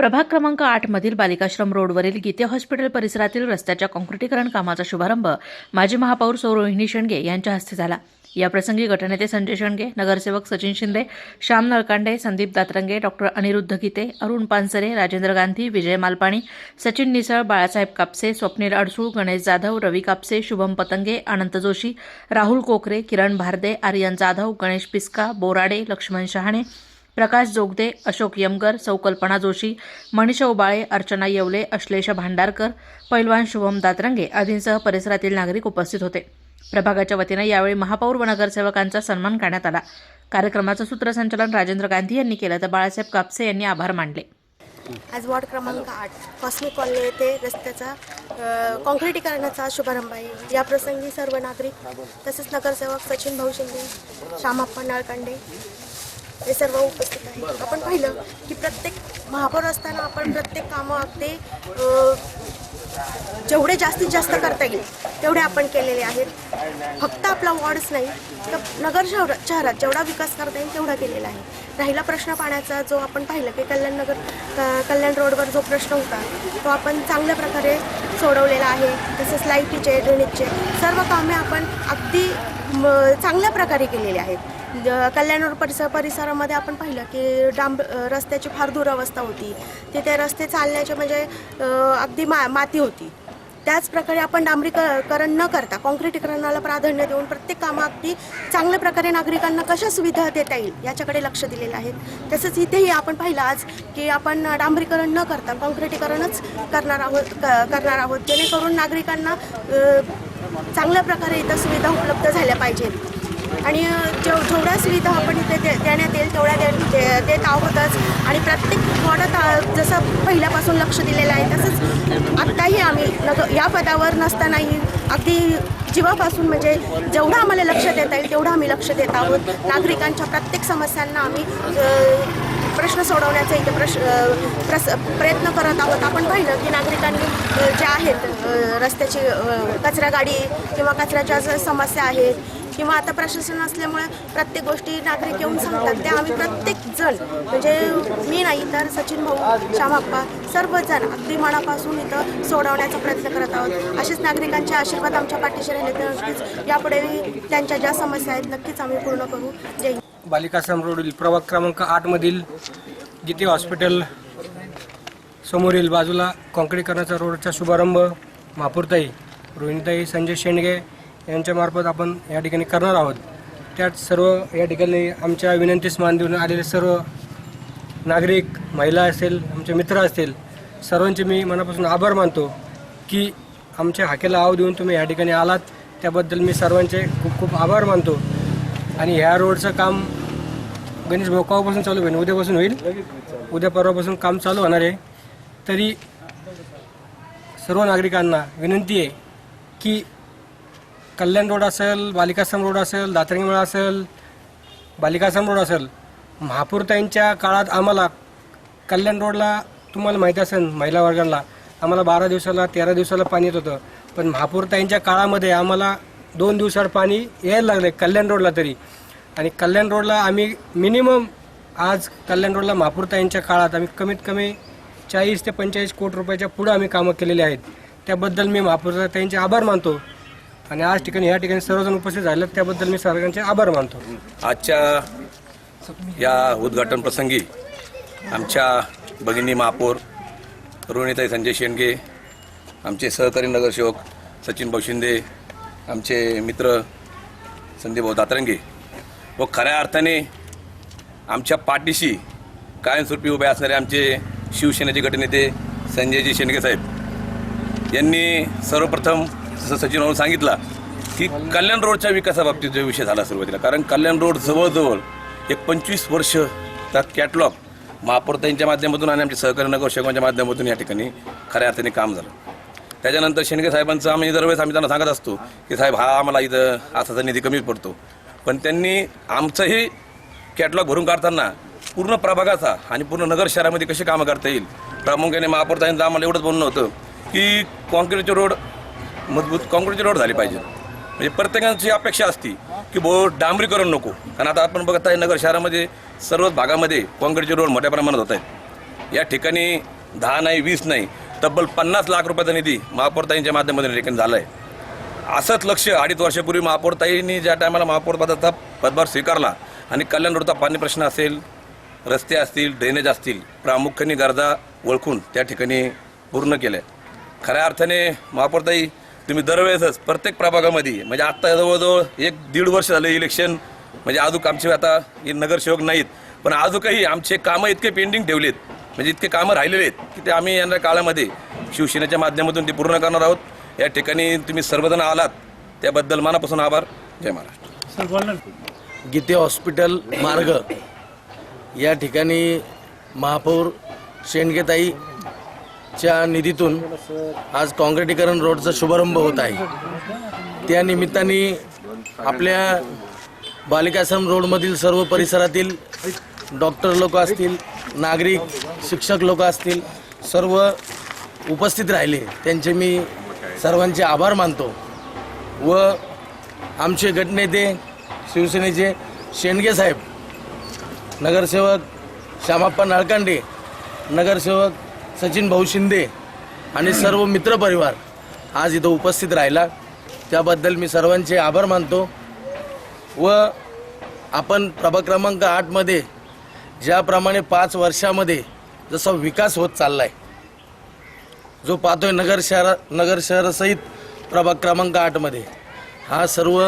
प्रभाग क्रमांक आठमधील बालिकाश्रम रोडवरील गीते हॉस्पिटल परिसरातील रस्त्याच्या काँक्रिटीकरण कामाचा शुभारंभ माजी महापौर सौ रोहिणी शेंडगे यांच्या हस्ते झाला. याप्रसंगी गटनेते संजय शेंडगे नगरसेवक सचिन शिंदे श्याम नळकांडे संदीप दातरंगे डॉक्टर अनिरुद्ध गीते अरुण पानसरे राजेंद्र गांधी विजय मालपाणी सचिन निसळ बाळासाहेब कापसे स्वप्नील अडसूळ गणेश जाधव रवी कापसे शुभम पतंगे अनंत जोशी राहुल कोकरे किरण भारदे आर्यन जाधव गणेश पिस्का बोराडे लक्ष्मण शहाणे प्रकाश जोगदे अशोक यमगर सौकल्पना जोशी मनीषा उबाळे अर्चना येवले अश्लेष भांडारकर पैलवान शुभम दातरंगे आदींसह परिसरातील नागरिक उपस्थित होते. प्रभागाच्या वतीनं यावेळी महापौर व नगरसेवकांचा सन्मान करण्यात आला. कार्यक्रमाचं सूत्रसंचालन राजेंद्र गांधी यांनी केलं तर बाळासाहेब कापसे यांनी आभार मानले. आज वॉर्ड क्रमांक आठ कॉस्मिक कॉलनी येथे रस्त्याचा अ, काँक्रिटीकरणाचा शुभारंभ आहे. या प्रसंगी सर्व नागरिक तसेच नगरसेवक सचिन भाऊ शिंदे श्यामाप्पा नाळकांडे हे सर्व उपस्थित आहेत. आपण पाहिलं की प्रत्येक महापौर असताना आपण प्रत्येक कामं अगदी जेवढे जास्तीत जास्त करता येईल तेवढे आपण केलेले आहेत. फक्त आपला वॉर्डच नाही तर नगर शहर शहरात जेवढा विकास करता येईल तेवढा केलेला आहे. राहिला प्रश्न पाण्याचा जो आपण पाहिलं की कल्याण नगर कल्याण रोडवर जो प्रश्न होता तो आपण चांगल्या प्रकारे सोडवलेला आहे. तसेच लाईटीचे ड्रेनेजचे सर्व कामे आपण अगदी चांगल्या प्रकारे केलेले आहेत. कल्याण रोड परिसर परिसरामध्ये आपण पाहिलं की डांब रस्त्याची फार दुरावस्था होती. तिथे रस्ते चालण्याचे म्हणजे अगदी मा माती होती. त्याचप्रकारे आपण डांबरीकरण न करता काँक्रिटीकरणाला प्राधान्य देऊन प्रत्येक कामं अगदी चांगल्या प्रकारे नागरिकांना कशा सुविधा देता येईल याच्याकडे लक्ष दिलेलं आहे. तसंच इथेही आपण पाहिलं आज की आपण डांबरीकरण न करता काँक्रिटीकरणच करणार आहोत क- करणार आहोत. जेणेकरून नागरिकांना चांगल्या प्रकारे इथं सुविधा उपलब्ध झाल्या पाहिजेत. आणि जेव जेवढ्या सुविधा आपण इथे दे देण्यात येईल तेवढ्या दे देत आहोतच. आणि प्रत्येक वॉर्डात जसं पहिल्यापासून लक्ष दिलेलं आहे तसंच आत्ताही आम्ही नग या पदावर नसतानाही अगदी जीवापासून म्हणजे जेवढं आम्हाला लक्ष देता येईल तेवढं आम्ही लक्ष देत आहोत. नागरिकांच्या प्रत्येक समस्यांना आम्ही प्रश्न सोडवण्याचा इथे प्रश प्रस प्रयत्न करत आहोत. आपण पाहिलं की नागरिकांनी ज्या जे आहेत रस्त्याची कचरा गाडी किंवा कचऱ्याच्या ज्या समस्या आहेत किंवा आता प्रशासन असल्यामुळे प्रत्येक गोष्टी नागरिक येऊन सांगतात. त्या आम्ही प्रत्येक जण म्हणजे मी नाही तर सचिन भाऊ श्यामाप्पा सर्वजण अगदी मनापासून इथं सोडवण्याचा प्रयत्न करत आहोत. असेच नागरिकांचे आशीर्वाद आमच्या पाठीशी राहिले तर नक्कीच यापुढेही त्यांच्या ज्या समस्या आहेत नक्कीच आम्ही पूर्ण करू. जय हिंद. बालिकाश्रम रोडील प्रभाग क्रमांक आठमधील गीते हॉस्पिटल समोरील बाजूला काँक्रीट करण्याचा रोडचा शुभारंभ महापूरताई रोहिणीताई संजय शेंडगे यांच्यामार्फत आपण या ठिकाणी करणार आहोत. त्यात सर्व या ठिकाणी आमच्या विनंतीस मान देऊन आलेले सर्व नागरिक महिला असेल आमचे मित्र असतील सर्वांचे मी मनापासून आभार मानतो की आमच्या हाकेला आव देऊन तुम्ही या ठिकाणी आलात. त्याबद्दल मी सर्वांचे खूप खूप आभार मानतो. आणि ह्या रोडचं काम गणेश भोकावापासून चालू होईल उद्यापासून होईल. उद्या परवापासून काम चालू होणार आहे. तरी सर्व नागरिकांना विनंती आहे की कल्याण रोड असेल बालिकाश्रम रोड असेल दातरंगमेळा असेल बालिकाश्रम रोड असेल महापूरताईंच्या काळात आम्हाला कल्याण रोडला तुम्हाला माहिती असेल महिला वर्गांना आम्हाला बारा दिवसाला तेरा दिवसाला पाणी येत होतं. पण महापूरताईंच्या काळामध्ये आम्हाला दोन दिवसावर पाणी यायला लागलं कल्याण रोडला तरी. आणि कल्याण रोडला आम्ही मिनिमम आज कल्याण रोडला महापूरताईंच्या काळात आम्ही कमीत कमी चाळीस ते पंचेचाळीस कोटी रुपयाच्या पुढं आम्ही कामं केलेली आहेत. त्याबद्दल मी महापूरताईंचे आभार मानतो. आणि आज ठिकाणी या ठिकाणी सर्वजण उपस्थित झाले त्याबद्दल मी सर्वांचे आभार मानतो. आजच्या या उद्घाटन प्रसंगी आमच्या भगिनी महापौर रोहिणीताई संजय शेंडगे आमचे सहकारी नगरसेवक सचिन भाऊ शिंदे आमचे मित्र संदीपभाऊ दातरंगे व खऱ्या अर्थाने आमच्या पाठीशी कायमस्वरूपी उभे असणारे आमचे शिवसेनेचे गटनेते संजयजी शेंडगे साहेब. यांनी सर्वप्रथम जसं सचिन भाऊ सांगितला की कल्याण रोडच्या विकासाबाबतीत जो विषय झाला सुरुवातीला कारण कल्याण रोड जवळजवळ एक पंचवीस वर्ष त्यात कॅटलॉग महापौरताईंच्या माध्यमातून आणि आमच्या सहकारी नगरसेवकांच्या माध्यमातून या ठिकाणी खऱ्या अर्थाने काम झालं. त्याच्यानंतर शेंडगे साहेबांचं आम्ही दरवेळेस आम्ही त्यांना सांगत असतो की साहेब हा आम्हाला इथं असाचा निधी कमी पडतो. पण त्यांनी आमचंही कॅटलॉग भरून काढताना पूर्ण प्रभागाचा आणि पूर्ण नगर शहरामध्ये कशी कामं करता येईल प्रामुख्याने महापौरताईंचं आम्हाला एवढंच बोलणं होतं की कॉन्क्रीटचे रोड मजबूत कॉन्क्रीटचे रोड झाले पाहिजे. म्हणजे प्रत्येकाची अपेक्षा असती की बो डांबरीकरण नको. कारण आता आपण बघत आहे नगर शहरामध्ये सर्वच भागामध्ये काँक्रीटचे रोड मोठ्या प्रमाणात होत आहेत. या ठिकाणी दहा नाही वीस नाही तब्बल पन्नास लाख रुपयाचा निधी महापौरताईंच्या माध्यमातून ठिकाणी झाला आहे असंच लक्ष अडीच वर्षापूर्वी महापौरताईंनी ज्या टायमाला महापौरपदाचा पदभार स्वीकारला आणि कल्याण रोडचा पाणी प्रश्न असेल रस्ते असतील ड्रेनेज असतील प्रामुख्याने गरजा ओळखून त्या ठिकाणी पूर्ण केल्या. खऱ्या अर्थाने महापौरताई तुम्ही दरवेळेसच प्रत्येक प्रभागामध्ये म्हणजे आत्ता जवळजवळ एक दीड वर्ष झालं इलेक्शन म्हणजे अजून आमचे आता हे नगरसेवक नाहीत पण अजूनही आमचे कामं इतके पेंडिंग ठेवलेत म्हणजे इतके कामं राहिलेले आहेत की ते आम्ही येणाऱ्या काळामध्ये शिवसेनेच्या माध्यमातून ते पूर्ण करणार आहोत. या ठिकाणी तुम्ही सर्वजण आलात त्याबद्दल मनापासून आभार. जय महाराष्ट्र. गीते हॉस्पिटल मार्ग. या ठिकाणी महापौर च्या निधीतून आज काँक्रिटीकरण रोडचा शुभारंभ होत आहे. त्या निमित्ताने आपल्या बालिकाश्रम रोडमधील सर्व परिसरातील डॉक्टर लोक असतील नागरिक शिक्षक लोक असतील सर्व उपस्थित राहिले. त्यांचे मी सर्वांचे आभार मानतो. व आमचे गटनेते शिवसेनेचे शेंडगे साहेब नगरसेवक श्यामाप्पा नाळकांडे नगरसेवक सचिन भाऊ शिंदे आणि सर्व मित्रपरिवार आज इथं उपस्थित राहिला. त्याबद्दल मी सर्वांचे आभार मानतो व आपण प्रभाग क्रमांक आठमध्ये ज्याप्रमाणे पाच वर्षामध्ये जसा विकास होत चालला आहे जो पाहतोय नगर शहरा नगर शहरासहित प्रभाग क्रमांक आठमध्ये हा सर्व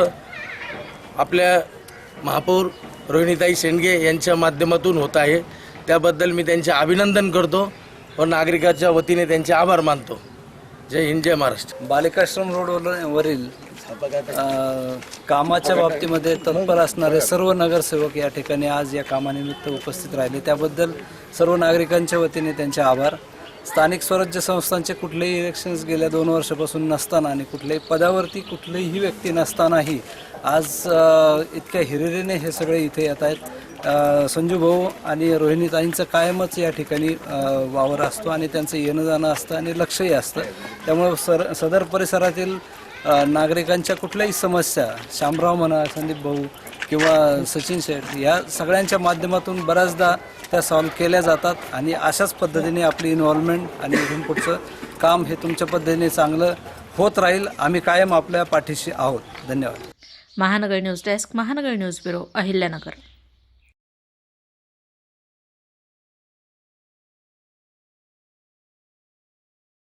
आपल्या महापौर रोहिणीताई शेंडगे यांच्या माध्यमातून होत आहे. त्याबद्दल मी त्यांचे अभिनंदन करतो. व नागरिकाच्या वतीने त्यांचे आभार मानतो. जय हिंद जय महाराष्ट्र. बालिकाश्रम रोडवर वरील कामाच्या बाबतीमध्ये तत्पर असणारे सर्व नगरसेवक या ठिकाणी आज या कामानिमित्त उपस्थित राहिले. त्याबद्दल सर्व नागरिकांच्या वतीने त्यांचे आभार. स्थानिक स्वराज्य संस्थांचे कुठलेही इलेक्शन्स गेल्या दोन वर्षापासून नसताना आणि कुठल्याही पदावरती कुठलीही व्यक्ती नसतानाही आज इतक्या हिरिरीने हे सगळे इथे येत आहेत. संजू भाऊ आणि रोहिणीताईंचं कायमच या ठिकाणी वावर असतो आणि त्यांचं येणं जाणं असतं आणि लक्षही असतं. त्यामुळं सर सदर परिसरातील नागरिकांच्या कुठल्याही समस्या शामराव म्हणा संदीप भाऊ किंवा सचिन शेठ या सगळ्यांच्या माध्यमातून बऱ्याचदा त्या सॉल्व केल्या जातात आणि अशाच पद्धतीने आपली इन्व्हॉल्वमेंट आणि इथून पुढचं काम हे तुमच्या पद्धतीने चांगलं होत राहील. आम्ही कायम आपल्या पाठीशी आहोत. धन्यवाद. Mahanagar news desk Mahanagar news bureau Ahilyanagar.